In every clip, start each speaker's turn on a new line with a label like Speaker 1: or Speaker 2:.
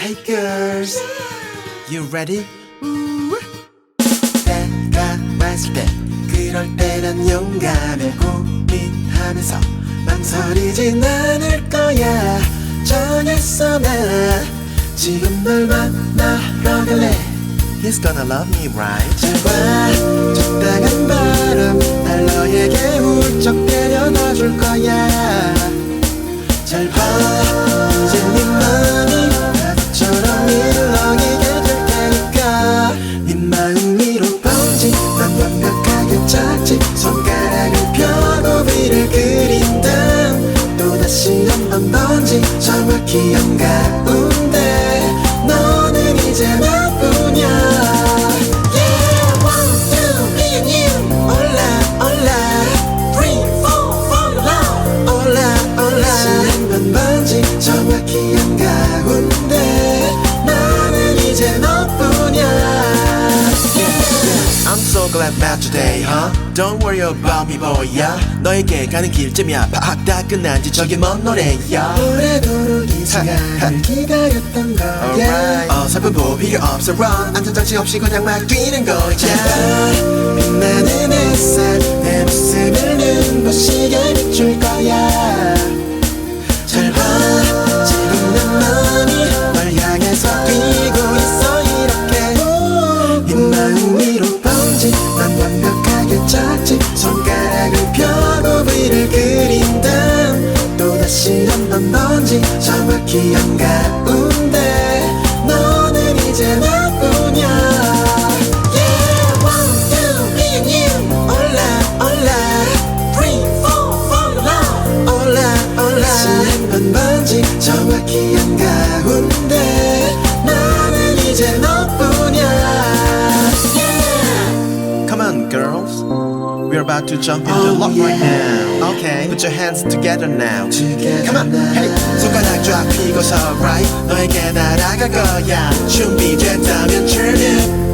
Speaker 1: Hey girls, you ready? 때가 왔을 때 그럴 때 난 용감해 고민하면서 망설이진 않을 거야. 정했어 나? 지금 널 만나러 갈래 He's gonna love me right? 잘봐 적당한 바람 날 너에게 훌쩍 데려다 정확히 한가운데 너는 이제 나뿐이야 Yeah, one, two, me and you 올라 올라 Three, four, fall in love 올라 올라 한번 번지 정확히 Glad about today, huh? Don't worry about me, boy, yeah. 너에게 가는 길쯤이야. 파악 다 끝난 지 저기 먼 노래야. 오래도록 이 시간을 기다렸던 거야. Alright. 어설픈 보 필요 없어, run. 안전장치 없이 그냥 막 뛰는 거야. 빛나는 햇살, 내 모습을 눈부시게 번 번지 정확히 한가운데 너는 이제 나뿐이야 Yeah, one, two, me and you 올라 올라 Three, four, fall in love 올라 올라 다시 한번 번지 정확히 한가운데 나는 이제 너뿐이야 Come on, girls. We're about to jump into
Speaker 2: Oh,
Speaker 1: love right
Speaker 2: yeah.
Speaker 1: now. Okay. Put your hands together now.
Speaker 2: Together
Speaker 1: Come on,
Speaker 2: now.
Speaker 1: hey. 손가락 쫙 펴고서 right. 너에게 날아갈 거야. 준비됐다면 it.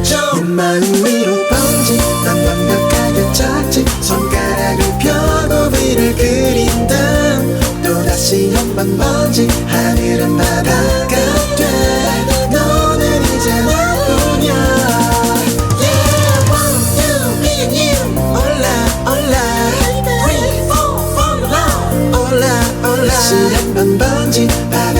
Speaker 1: 네 마음 위로 번지. 난 완벽하게 짝지. 손가락을 펴고 위를 그린 다음 또다시 한번 바다